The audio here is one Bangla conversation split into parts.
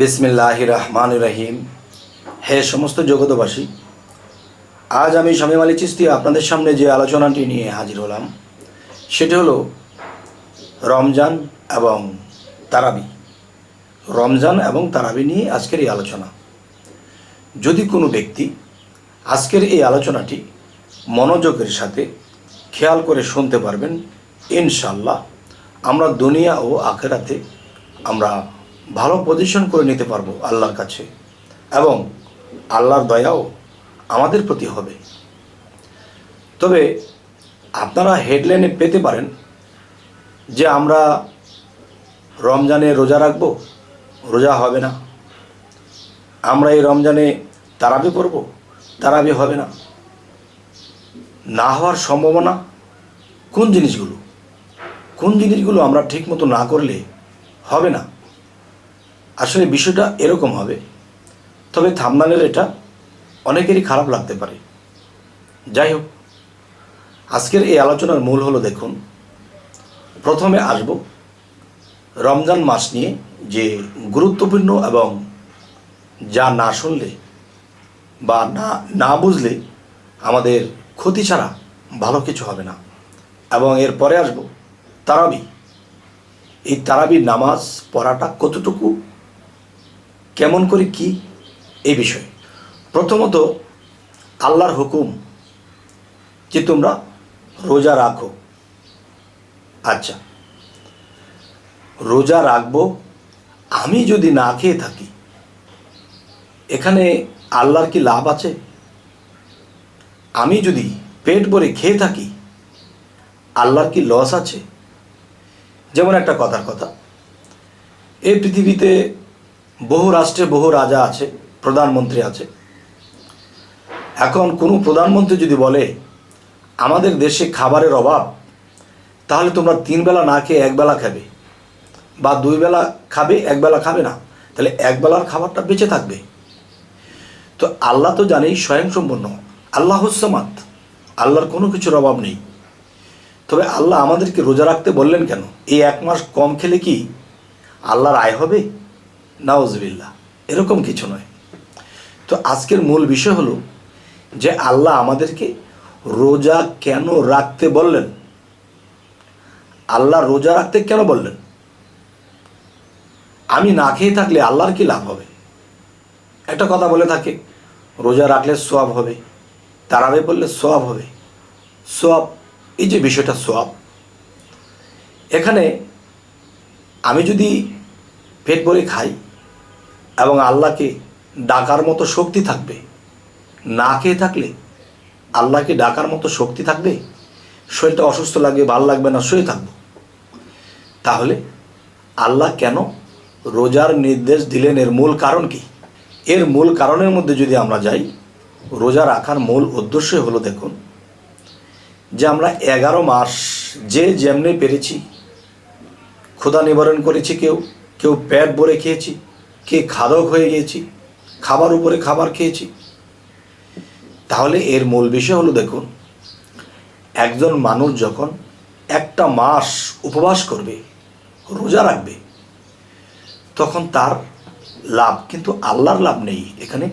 বিসমিল্লাহ রহমান রহিম। হে সমস্ত জগতবাসী আজ আমি শামীম আলী চিস্তি আপনাদের সামনে যে আলোচনাটি নিয়ে হাজির হলাম, সেটি হলো রমজান এবং তারাবি। রমজান এবং তারাবি নিয়ে আজকের এই আলোচনা। যদি কোনো ব্যক্তি আজকের এই আলোচনাটি মনোযোগের সাথে খেয়াল করে শুনতে পারবেন ইনশাল্লাহ আমরা দুনিয়া ও আখেরাতে আমরা ভালো পজিশন করে নিতে পারব আল্লাহর কাছে। এবং আল্লাহর দয়াও আমাদের প্রতি হবে। তবে আপনারা হেডলাইনে পেতে পারেন যে আমরা রমজানে রোজা রাখব, রোজা হবে না। আমরা এই রমজানে তারাবি পড়ব, তারাবি হবে না। না হওয়ার সম্ভাবনা কোন জিনিসগুলো? কোন জিনিসগুলো আমরা ঠিকমতো না করলে হবে না? আসলে বিষয়টা এরকম হবে। তবে থামনালের এটা অনেকেরই খারাপ লাগতে পারে। যাই হোক, আজকের এই আলোচনার মূল হলো দেখুন, প্রথমে আসব রমজান মাস নিয়ে যে গুরুত্বপূর্ণ এবং যা না শুনলে বা না না বুঝলে আমাদের ক্ষতি ছাড়া ভালো কিছু হবে না। এবং এরপরে আসব তারাবি। এই তারাবির নামাজ পড়াটা কতটুকু কেমন করে কি এই বিষয়ে। প্রথমত, আল্লাহর হুকুম যে তোমরা রোজা রাখো। আচ্ছা রোজা রাখব, আমি যদি না খেয়ে থাকি, এখানে আল্লাহর কি লাভ আছে? আমি যদি পেট ভরে খেয়ে থাকি, আল্লাহর কি লস আছে? যেমন একটা কথার কথা, এই পৃথিবীতে বহু রাষ্ট্রে বহু রাজা আছে, প্রধানমন্ত্রী আছে। এখন কোনো প্রধানমন্ত্রী যদি বলে, আমাদের দেশে খাবারের অভাব, তাহলে তোমরা তিন বেলা না খেয়ে একবেলা খাবে বা দুই বেলা খাবে একবেলা খাবে না। তাহলে একবেলার খাবারটা বেঁচে থাকবে। তো আল্লাহ তো জানেই স্বয়ংসম্পন্ন আল্লাহ হোসামাত আল্লাহর কোনো কিছুর অভাব নেই। তবে আল্লাহ আমাদেরকে রোজা রাখতে বললেন কেন? এই এক মাস কম খেলে কি আল্লাহর আয় হবে? নাউজবিল্লা এরকম কিছু নয়। তো আজকের মূল বিষয় হলো যে আল্লাহ আমাদেরকে রোজা কেন রাখতে বললেন? আল্লাহ রোজা রাখতে কেন বললেন? আমি না খেয়ে থাকলে আল্লাহর কি লাভ হবে? একটা কথা বলে থাকে, রোজা রাখলে সোয়াব হবে, তারাবে বললে সোয়াব হবে। সোয়াব, এই যে বিষয়টা সোয়াব। এখানে আমি যদি পেট ভরে খাই এবং আল্লাহকে ডাকার মতো শক্তি থাকবে। না খেয়ে থাকলে, আল্লাহকে ডাকার মতো শক্তি থাকবে, শরীরটা অসুস্থ লাগবে, ভালো লাগবে না, শুয়ে থাকব। তাহলে আল্লাহ কেন রোজার নির্দেশ দিলেন? এর মূল কারণ কি? এর মূল কারণের মধ্যে যদি আমরা যাই, রোজা রাখার মূল উদ্দেশ্যই হলো দেখুন, যে আমরা এগারো মাস যে যেমনি পেরেছি, ক্ষুধা নিবারণ করেছি কেউ কেউ পেট ভরে খেয়েছি কে খাদক হয়ে গিয়েছি, খাবার উপরে খাবার খেয়েছি। তাহলে এর মূল বিষয় হলো দেখুন, একজন মানুষ যখন একটা মাস উপবাস করবে, রোজা রাখবে, তখন তার লাভ কিন্তু আল্লাহর লাভ নেই। এখানে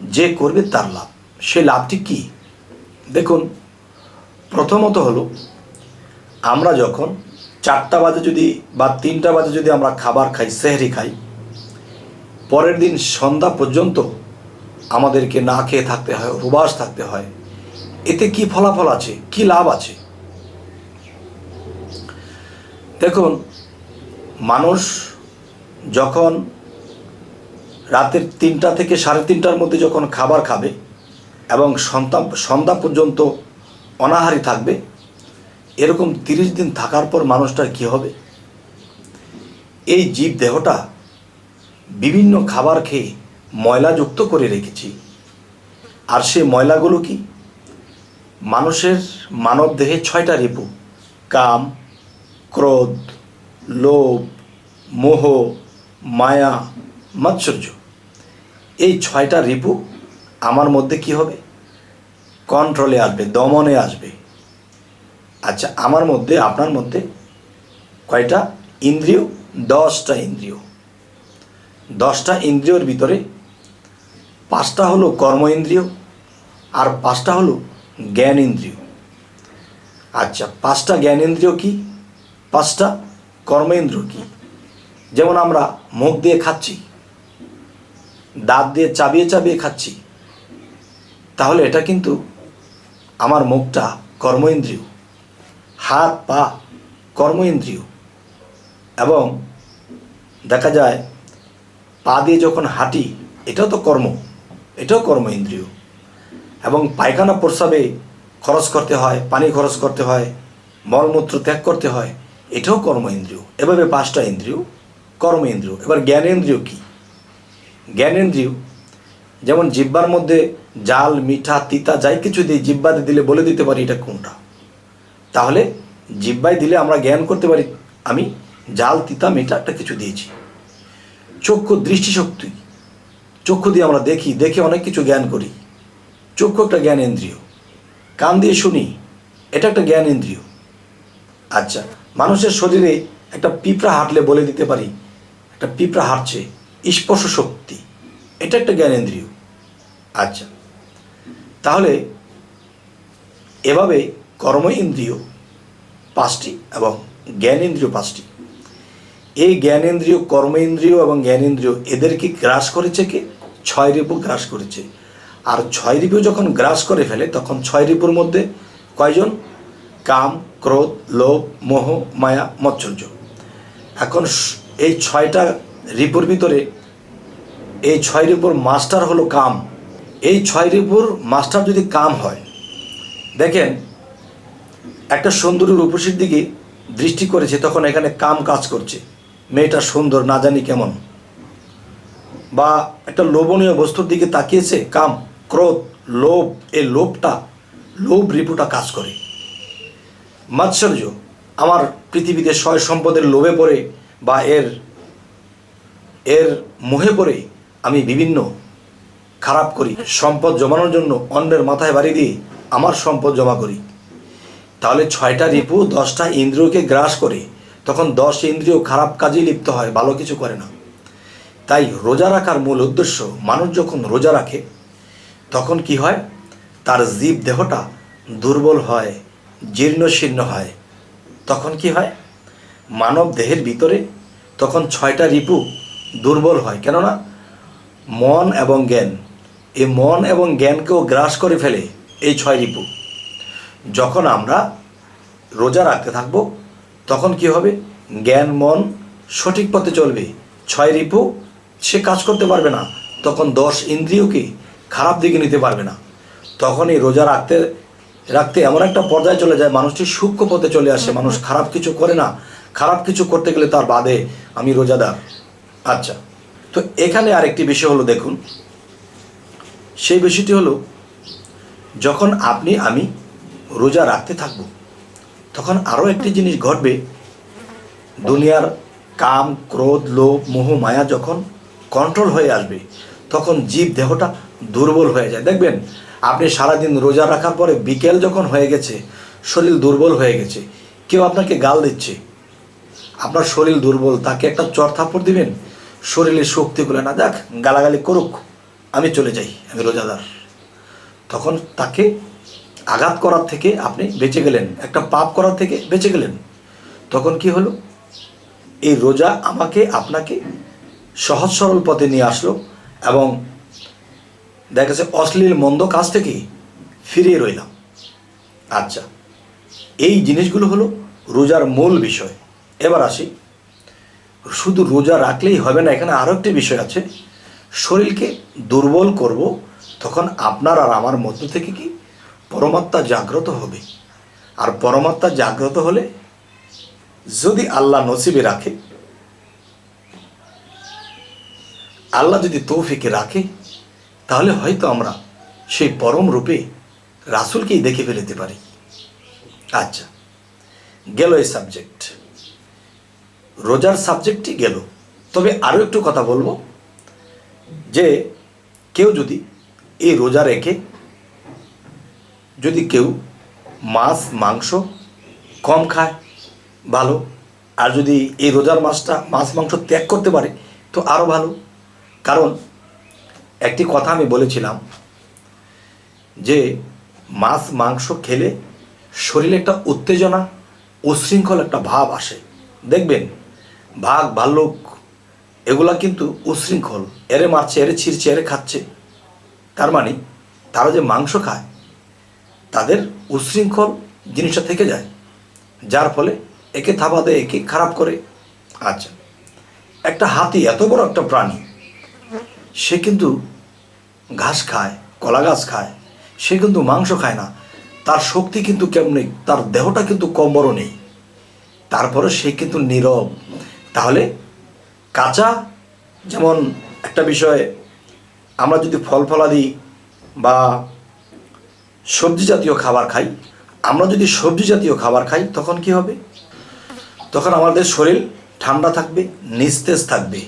যে করবে তার লাভ। সে লাভটি কি? দেখুন, প্রথমত হলো, আমরা যখন চারটা বাজে যদি বা তিনটা বাজে যদি আমরা খাবার খাই, সেহরি খাই পরের দিন সন্ধ্যা পর্যন্ত আমাদেরকে না খেয়ে থাকতে হয়, উপবাস থাকতে হয়। এতে কি ফলাফল আছে? কি লাভ আছে? দেখুন, মানুষ যখন রাতের তিনটা থেকে সাড়ে তিনটার মধ্যে যখন খাবার খাবে এবং সন্ধ্যা সন্ধ্যা পর্যন্ত অনাহারি থাকবে, এরকম তিরিশ দিন থাকার পর মানুষটার কি হবে? এই জীব দেহটা বিভিন্ন খাবার খেয়ে ময়লাযুক্ত করে রেখেছি। আর সে ময়লাগুলো কি? মানুষের মানব দেহে ছয়টা রিপু, কাম, ক্রোধ, লোভ, মোহ, মায়া, মাৎসর্য। এই ছয়টা রিপু আমার মধ্যে কি হবে? কন্ট্রোলে আসবে, দমনে আসবে। আচ্ছা আমার মধ্যে, আপনার মধ্যে কয়টা? ইন্দ্রিয়? দশটা ইন্দ্রিয়। দশটা ইন্দ্রিয়র ভিতরে পাঁচটা হলো কর্ম ইন্দ্রিয় আর পাঁচটা হলো জ্ঞান ইন্দ্রিয় আচ্ছা পাঁচটা জ্ঞানেন্দ্রিয় কী? পাঁচটা কর্মেন্দ্রিয় কী? যেমন আমরা মুখ দিয়ে খাচ্ছি, দাঁত দিয়ে চাবিয়ে চাবিয়ে খাচ্ছি, তাহলে এটা কিন্তু আমার মুখটা কর্ম ইন্দ্রিয় হাত, পা কর্ম ইন্দ্রিয় এবং দেখা যায় পা দিয়ে যখন হাঁটি, এটাও তো কর্ম, এটাও কর্ম ইন্দ্রিয়। এবং পায়খানা প্রস্রাবে খরচ করতে হয়, পানি খরচ করতে হয়, মলমূত্র ত্যাগ করতে হয়, এটাও কর্ম ইন্দ্রিয়। এভাবে পাঁচটা ইন্দ্রিয়, কর্ম ইন্দ্রিয়। এবার জ্ঞানেন্দ্রিয় কী? জ্ঞানেন্দ্রিয় যেমন জিব্বার মধ্যে জাল, মিঠা, তিতা, যাই কিছু দিই জিব্বাতে দিলে বলে দিতে পারি এটা কোনটা? তাহলে জিব্বায় দিলে আমরা জ্ঞান করতে পারি, আমি জাল, তিতা, মিঠা একটা কিছু দিয়েছি। চক্ষু দৃষ্টিশক্তি। চক্ষু দিয়ে আমরা দেখি, দেখে অনেক কিছু জ্ঞান করি। চক্ষু একটা জ্ঞান ইন্দ্রিয়। কান দিয়ে শুনি, এটা একটা জ্ঞান ইন্দ্রিয়। আচ্ছা মানুষের শরীরে একটা পিঁপড়া হাঁটলে বলে দিতে পারি, একটা পিঁপড়া হাঁটছে, স্পর্শ শক্তি, এটা একটা জ্ঞানেন্দ্রিয় আচ্ছা তাহলে এভাবে কর্ম ইন্দ্রিয় পাঁচটি এবং জ্ঞানেন্দ্রিয় পাঁচটি। এই জ্ঞানেন্দ্রীয়, কর্মেন্দ্রীয় এবং জ্ঞানেন্দ্রিয় এদেরকে গ্রাস করেছে কে? ছয় রিপু গ্রাস করেছে। আর ছয় রিপু যখন গ্রাস করে ফেলে, তখন ছয় রিপুর মধ্যে কয়জন? কাম, ক্রোধ, লোভ, মোহ, মায়া, মৎসর্য। এখন এই ছয়টা রিপুর ভিতরে এই ছয় রিপুর মাস্টার হলো কাম। এই ছয় রিপুর মাস্টার যদি কাম হয়, দেখেন, একটা সুন্দরী রূপসীর দিকে দৃষ্টি করেছে, তখন এখানে কাম কাজ করছে। মেয়েটা সুন্দর, না জানি কেমন। বা একটা লোভনীয় বস্তুর দিকে তাকিয়েছে, কাম, ক্রোধ, লোভ, এই লোভটা, লোভ রিপুটা কাজ করে। মাৎসর্য, আমার পৃথিবীতে সয় সম্পদের লোভে পড়ে বা এর এর মোহে পড়ে আমি বিভিন্ন খারাপ করি, সম্পদ জমানোর জন্য অন্যের মাথায় বাড়ি দিয়ে আমার সম্পদ জমা করি। তাহলে ছয়টা রিপু, দশটা ইন্দ্রিয়কে গ্রাস করে তখন দশ ইন্দ্রিয় খারাপ কাজেই লিপ্ত হয়, ভালো কিছু করে না। তাই রোজা রাখার মূল উদ্দেশ্য, মানুষ যখন রোজা রাখে, তখন কি হয়? তার জীব দেহটা দুর্বল হয় জীর্ণ শীর্ণ হয়। তখন কি হয়? মানব দেহের ভিতরে তখন ছয়টা রিপু দুর্বল হয়। কেননা, মন এবং জ্ঞান, এই মন এবং জ্ঞানকেও গ্রাস করে ফেলে এই ছয় রিপু। যখন আমরা রোজা রাখতে থাকব তখন কি হবে? জ্ঞান মন সঠিক পথে চলবে। ছয় রিপু সে কাজ করতে পারবে না। তখন দশ ইন্দ্রিয়কে খারাপ দিকে নিতে পারবে না। তখন এই রোজা রাখতে রাখতে এমন একটা পর্যায়ে চলে যায় মানুষটি সূক্ষ্ম পথে চলে আসে। মানুষ খারাপ কিছু করে না। খারাপ কিছু করতে গেলে তার বাদে আমি রোজাদার। আচ্ছা। তো এখানে আরেকটি বিষয় হলো দেখুন। সেই বিষয়টি হলো যখন আপনি আমি রোজা রাখতে থাকব তখন আরও একটি জিনিস ঘটবে। দুনিয়ার কাম, ক্রোধ, লোভ, মোহ, মায়া যখন কন্ট্রোল হয়ে আসবে, তখন জীব দেহটা দুর্বল হয়ে যায়। দেখবেন, আপনি সারাদিন রোজা রাখার পরে বিকেল যখন হয়ে গেছে, শরীর দুর্বল হয়ে গেছে, কেউ আপনাকে গাল দিচ্ছে। আপনার শরীর দুর্বল, তাকে একটা চর থাপড় দিবেন, শরীরের শক্তিগুলো না, যাক, গালাগালি করুক, আমি চলে যাই, আমি রোজাদার। তখন তাকে আঘাত করার থেকে আপনি বেঁচে গেলেন, একটা পাপ করার থেকে বেঁচে গেলেন। তখন কি হলো? এই রোজা আমাকে, আপনাকে সহজ সরল পথে নিয়ে আসলো এবং দেখা গেছে অশ্লীল মন্দ কাজ থেকে ফিরিয়ে রইলাম। আচ্ছা এই জিনিসগুলো হলো রোজার মূল বিষয়। এবার আসি। শুধু রোজা রাখলেই হবে না, এখানে আরও একটি বিষয় আছে। শরীরকে দুর্বল করব, তখন আপনার আর আমার মধ্য থেকে কি পরমাত্মা জাগ্রত হবে। আর পরমাত্মা জাগ্রত হলে যদি আল্লাহ নসিবে রাখে, আল্লাহ যদি তৌফিকে রাখে, তাহলে হয়তো আমরা সেই পরম রূপে রাসুলকেই দেখে ফেলতে পারি। আচ্ছা গেল এই সাবজেক্ট। রোজার সাবজেক্টই গেল। তবে আরও একটু কথা বলব যে, কেউ যদি এই রোজা রেখে যদি কেউ মাছ, মাংস কম খায়, ভালো। আর যদি এই রোজার মাছটা মাছ, মাংস ত্যাগ করতে পারে, তো আরও ভালো। কারণ একটি কথা আমি বলেছিলাম যে মাছ, মাংস খেলে শরীরে একটা উত্তেজনা, উশৃঙ্খল একটা ভাব আসে। দেখবেন, ভাগ, ভাল্লুক, এগুলা কিন্তু উশৃঙ্খল। এরে মারছে, এরে ছিঁড়ছে, এরে খাচ্ছে। তার মানে তারা যে মাংস খায় তাদের উশৃঙ্খল জিনিসটা থেকে যায়, যার ফলে একে থাবা দেয়, একে খারাপ করে। আচ্ছা একটা হাতি, এত বড় একটা প্রাণী, সে কিন্তু ঘাস খায়, কলা গাছ খায়, সে কিন্তু মাংস খায় না। তার শক্তি কিন্তু কেমনি তার দেহটা কিন্তু কম বড় নেই। তারপরে সে কিন্তু নীরব। তাহলে কাঁচা যেমন একটা বিষয়, আমরা যদি ফল ফলাদি বা সবজি জাতীয় খাবার খাই, আমরা যদি সবজি জাতীয় খাবার খাই, তখন কি হবে? তখন আমাদের শরীর ঠান্ডা থাকবে, নিস্তেজ থাকবে।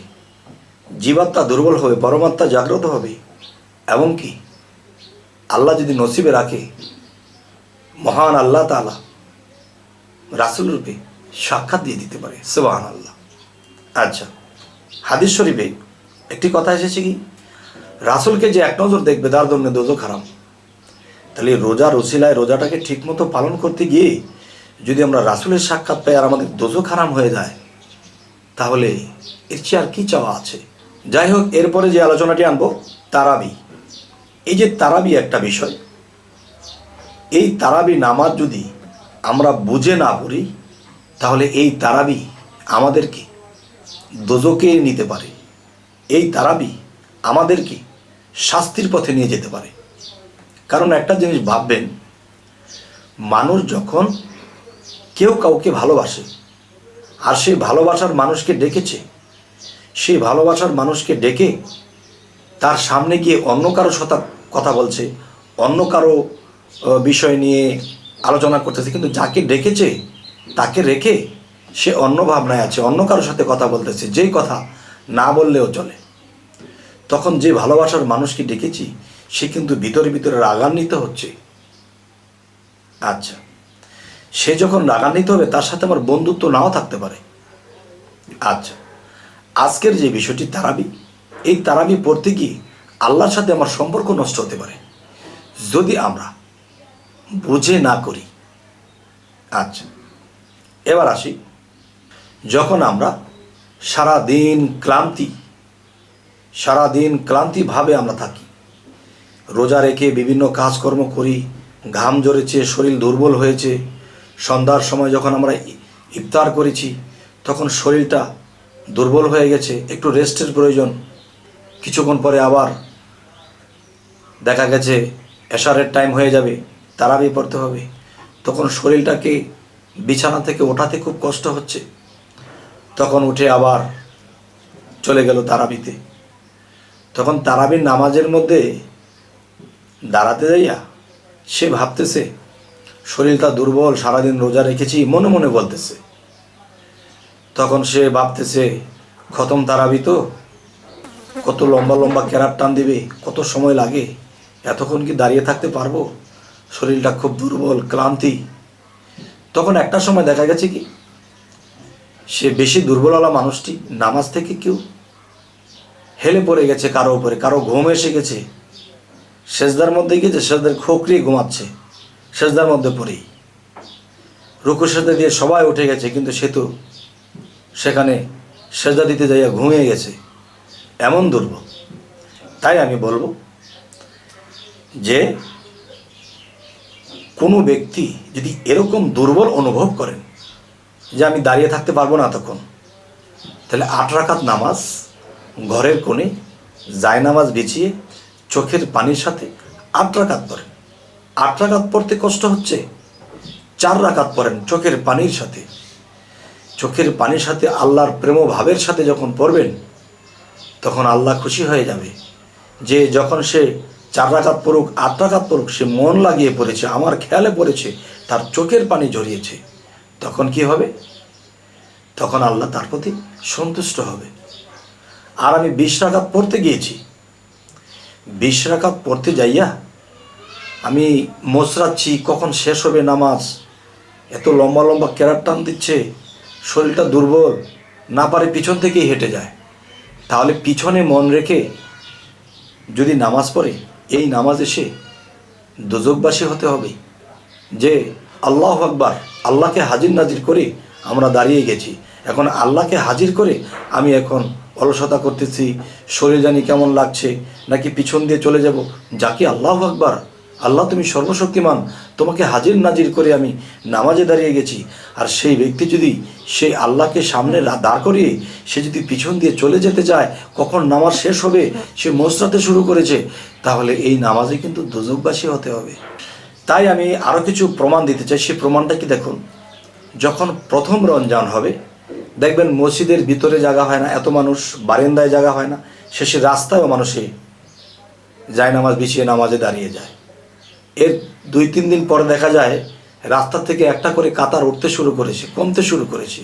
জীবাত্মা দুর্বল হবে, পরমাত্মা জাগ্রত হবে। এবং কি? আল্লাহ যদি নসিবে রাখে, মহান আল্লাহ তালা রাসুল রূপে সাক্ষাৎ দিয়ে দিতে পারে সুবাহান আল্লাহ আচ্ছা হাদিস শরীফে একটি কথা এসেছে কি? রাসুলকে যে এক নজর দেখবে, তার জন্য দোজো খারাপ। তাহলে রোজা রসিলায় রোজাটাকে ঠিকমতো পালন করতে গিয়ে যদি আমরা রাসুলের সাক্ষাৎ পাই আর আমাদের দোজো খারাপ হয়ে যায়, তাহলে এর চেয়ে আর কী চাওয়া আছে? যাই হোক, এরপরে যে আলোচনাটি আনব, তারাবি। এই যে তারাবি একটা বিষয়, এই তারাবি নামাজ যদি আমরা বুঝে না পড়ি, তাহলে এই তারাবি আমাদেরকে দোজকে নিতে পারে। এই তারাবি আমাদেরকে শাস্তির পথে নিয়ে যেতে পারে। কারণ একটা জিনিস ভাববেন, মানুষ যখন কেউ কাউকে ভালোবাসে, আর সেই ভালোবাসার মানুষকে ডেকেছে, সেই ভালোবাসার মানুষকে ডেকে তার সামনে গিয়ে অন্য কারও সাথে কথা বলছে, অন্য কারও বিষয় নিয়ে আলোচনা করতেছে, কিন্তু যাকে ডেকেছে, তাকে রেখে সে অন্য ভাবনায় আছে, অন্য কারোর সাথে কথা বলতেছে, যেই কথা না বললেও চলে। তখন যে ভালোবাসার মানুষকে ডেকেছি সে কিন্তু ভিতরে ভিতরে রাগান্বিত হচ্ছে। আচ্ছা সে যখন রাগান্বিত হবে, তার সাথে আমার বন্ধুত্ব নাও থাকতে পারে। আচ্ছা আজকের যে বিষয়টি তারাবি, এই তারাবি পড়তে গিয়ে আল্লাহর সাথে আমার সম্পর্ক নষ্ট হতে পারে, যদি আমরা বুঝে না করি। আচ্ছা এবার আসি, যখন আমরা সারা দিন ক্লান্তি সারা দিন ক্লান্তিভাবে আমরা থাকি রোজা রেখে বিভিন্ন কাজকর্ম করি, ঘাম জড়েছে শরীর দুর্বল হয়েছে। সন্ধ্যার সময় যখন আমরা ইফতার করেছি, তখন শরীরটা দুর্বল হয়ে গেছে, একটু রেস্টের প্রয়োজন। কিছুক্ষণ পরে আবার দেখা গেছে, এশারের টাইম হয়ে যাবে, তারাবি পড়তে হবে। তখন শরীরটাকে বিছানা থেকে ওঠাতে খুব কষ্ট হচ্ছে। তখন উঠে আবার চলে গেল তারাবিতে। তখন তারাবির নামাজের মধ্যে দাঁড়াতে যাইয়া সে ভাবতেছে, শরীরটা দুর্বল, সারাদিন রোজা রেখেছি, মনে মনে বলতেছে। তখন সে ভাবতেছে, খতম তারাবি তো, কত লম্বা লম্বা ক্যারার টান দিবে, কত সময় লাগে, এতক্ষণ কি দাঁড়িয়ে থাকতে পারব? শরীরটা খুব দুর্বল, ক্লান্তি। তখন একটা সময় দেখা গেছে কি, সে বেশি দুর্বলওয়ালা মানুষটি নামাজ থেকে কেউ হেলে পড়ে গেছে কারও উপরে, কারও ঘুম এসে গেছে। সেজদার মধ্যে গিয়েছে সেজদার খোকরিয়ে ঘুমাচ্ছে? সেজদার মধ্যে পড়েই রুকু সেজদা দিয়ে সবাই উঠে গেছে, কিন্তু সে তো সেখানে সেজদা দিতে যাইয়া ঘুমিয়ে গেছে। এমন দুর্বল তাই আমি বলব যে, কোনো ব্যক্তি যদি এরকম দুর্বল অনুভব করেন যে আমি দাঁড়িয়ে থাকতে পারব না তখন, তাহলে আট রাকাত নামাজ, ঘরের কোণে জায়নামাজ বিছিয়ে চোখের পানির সাথে আট রাকাত পড়েন আট রাকাত পড়তে কষ্ট হচ্ছে? চার রাকাত পড়েন চোখের পানির সাথে। চোখের পানির সাথে আল্লাহর প্রেম ভাবের সাথে যখন পড়বেন, তখন আল্লাহ খুশি হয়ে যাবে যে যখন সে চার রাকাত পড়ুক আট রাকাত পড়ুক, সে মন লাগিয়ে পড়েছে, আমার খেয়ালে পড়েছে, তার চোখের পানি ঝরিয়েছে তখন কি হবে? তখন আল্লাহ তার প্রতি সন্তুষ্ট হবে। আর আমি বিশ রাকাত পড়তে গিয়েছি বিশ রাকাত পড়তে যাইয়া আমি মোচড়াচ্ছি কখন শেষ হবে নামাজ? এত লম্বা লম্বা ক্যারার টান দিচ্ছে, শরীরটা দুর্বল, না পারে পিছন থেকেই হেঁটে যায়। তাহলে পিছনে মন রেখে যদি নামাজ পড়ে, এই নামাজ এসে দোজকবাসী হতে হবে যে আল্লাহ আকবার, আল্লাহকে হাজির নাজির করে আমরা দাঁড়িয়ে গেছি। এখন আল্লাহকে হাজির করে আমি এখন অলসতা করতেছি, শরীর জানি কেমন লাগছে, নাকি পিছন দিয়ে চলে যাব? যাকে আল্লাহ আকবার। আল্লাহ তুমি সর্বশক্তিমান, তোমাকে হাজির নাজির করে আমি নামাজে দাঁড়িয়ে গেছি। আর সেই ব্যক্তি যদি সেই আল্লাহকে সামনে দাঁড় করিয়ে সে যদি পিছন দিয়ে চলে যেতে চায়, কখন নামাজ শেষ হবে, সে মোসরাতে শুরু করেছে, তাহলে এই নামাজে কিন্তু দুজকবাসী হতে হবে। তাই আমি আরও কিছু প্রমাণ দিতে চাই। সেই প্রমাণটা কি দেখুন? যখন প্রথম রমজান হবে দেখবেন মসজিদের ভিতরে জায়গা হয় না, এত মানুষ, বারেন্দায় জায়গা হয় না, শেষে রাস্তায়ও মানুষে যায় নামাজ বিছিয়ে নামাজে দাঁড়িয়ে যায়। এর দুই, তিন দিন পরে দেখা যায়, রাস্তা থেকে একটা করে কাতার উঠতে শুরু করেছে, কমতে শুরু করেছে।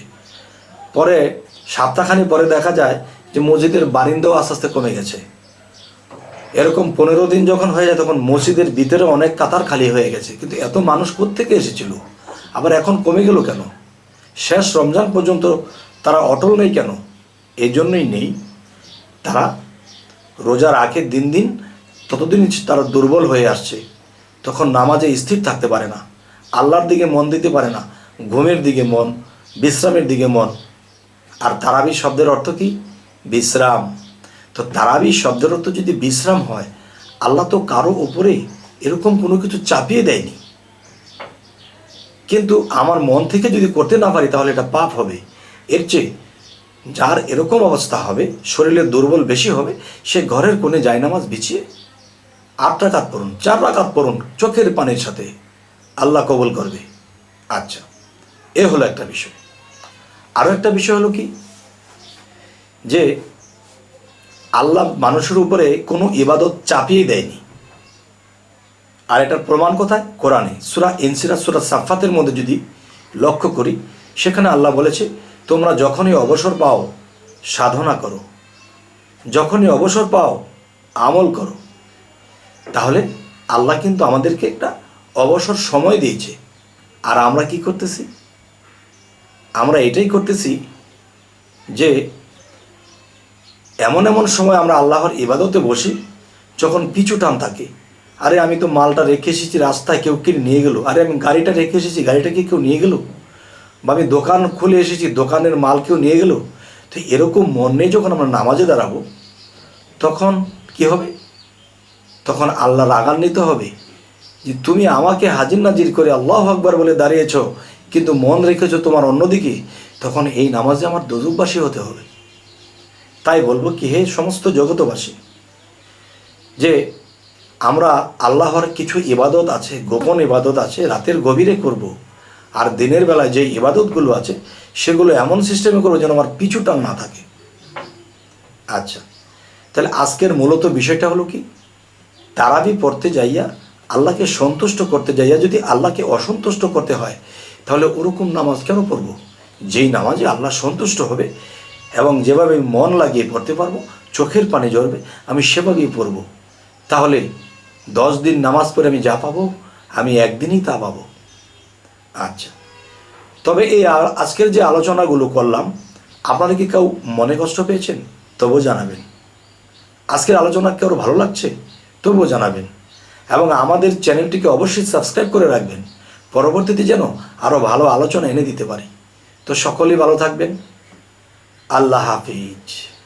পরে সপ্তাহখানি পরে দেখা যায় যে মসজিদের বারিন্দাও আস্তে আস্তে কমে গেছে। এরকম পনেরো দিন যখন হয়ে যায়, তখন মসজিদের ভিতরে অনেক কাতার খালি হয়ে গেছে। কিন্তু এত মানুষ কোত্থেকে এসেছিল? আবার এখন কমে গেল কেন? শেষ রমজান পর্যন্ত তারা অটল নেই কেন? এই জন্যই নেই। তারা রোজার আগে দিন দিন, ততদিন তারা দুর্বল হয়ে আসছে। তখন নামাজে স্থির থাকতে পারে না। আল্লাহর দিকে মন দিতে পারে না। ঘুমের দিকে মন, বিশ্রামের দিকে মন। আর তারাবি শব্দের অর্থ কি? বিশ্রাম। তো তারাবি শব্দের অর্থ যদি বিশ্রাম হয়, আল্লাহ তো কারও উপরে এরকম কোনো কিছু চাপিয়ে দেয়নি। কিন্তু আমার মন থেকে যদি করতে না পারি, তাহলে এটা পাপ হবে। এর চেয়ে যার এরকম অবস্থা হবে, শরীরে দুর্বল বেশি হবে, সে ঘরের কোণে জায়নামাজ বিছিয়ে আট রাকাত পড়ুন, চার রাকাত পড়ুন চোখের পানির সাথে। আল্লাহ কবল করবে। আচ্ছা এ হলো একটা বিষয়। আরও একটা বিষয় হলো কি? যে আল্লাহ মানুষের উপরে কোনো ইবাদত চাপিয়ে দেয়নি। আর এটার প্রমাণ কোথায়? কোরআনে। সুরা ইনসিরা, সুরা সাফাতের মধ্যে যদি লক্ষ্য করি, সেখানে আল্লাহ বলেছে, তোমরা যখনই অবসর পাও, সাধনা করো। যখনই অবসর পাও, আমল করো। তাহলে আল্লাহ কিন্তু আমাদেরকে একটা অবসর সময় দিয়েছে। আর আমরা কি করতেছি? আমরা এটাই করতেছি যে, এমন এমন সময় আমরা আল্লাহর ইবাদতে বসি, যখন পিছু টান থাকে। আরে আমি তো মালটা রেখে এসেছি, রাস্তায় কেউ কিনে নিয়ে গেলো? আরে আমি গাড়িটা রেখে এসেছি, গাড়িটা কি কেউ নিয়ে গেলো? বা আমি দোকান খুলে এসেছি, দোকানের মাল কেউ নিয়ে গেলো? তো এরকম মন নিয়ে যখন আমরা নামাজে দাঁড়াবো, তখন কি হবে? তখন আল্লাহ রাগান্বিত হবে যে তুমি আমাকে হাজির নাজির করে আল্লাহ আকবার বলে দাঁড়িয়েছ, কিন্তু মন রেখেছ তোমার অন্যদিকে, তখন এই নামাজে আমার দোজকবাসী হতে হবে। তাই বলব কি হে সমস্ত জগতবাসী, যে আমরা আল্লাহর কিছু ইবাদত আছে, গোপন ইবাদত আছে, রাতের গভীরে করব। আর দিনের বেলায় যে ইবাদতগুলো আছে, সেগুলো এমন সিস্টেমে করব যেন আমার পিছু টান না থাকে। আচ্ছা তাহলে আজকের মূলত বিষয়টা হলো কি? তারাবি পড়তে যাইয়া আল্লাহকে সন্তুষ্ট করতে যাইয়া যদি আল্লাহকে অসন্তুষ্ট করতে হয়, তাহলে ওরকম নামাজ কেন পড়ব? যেই নামাজে আল্লাহ সন্তুষ্ট হবে এবং যেভাবে মন লাগিয়ে পড়তে পারব, চোখের পানি ঝরবে, আমি সেভাবেই পড়ব। তাহলে দশ দিন নামাজ পড়ে আমি যা পাবো, আমি একদিনই তা পাবো। আচ্ছা। তবে এই আজকের যে আলোচনাগুলো করলাম, আপনারা কি কেউ মনে কষ্ট পেয়েছেন? তবুও জানাবেন। আজকের আলোচনা কেউ ভালো লাগছে? তবুও জানাবেন। এবং আমাদের চ্যানেলটিকে অবশ্যই সাবস্ক্রাইব করে রাখবেন। পরবর্তীতে যেন আরও ভালো আলোচনা এনে দিতে পারি। তো সকলেই ভালো থাকবেন। আল্লাহ হাফিজ।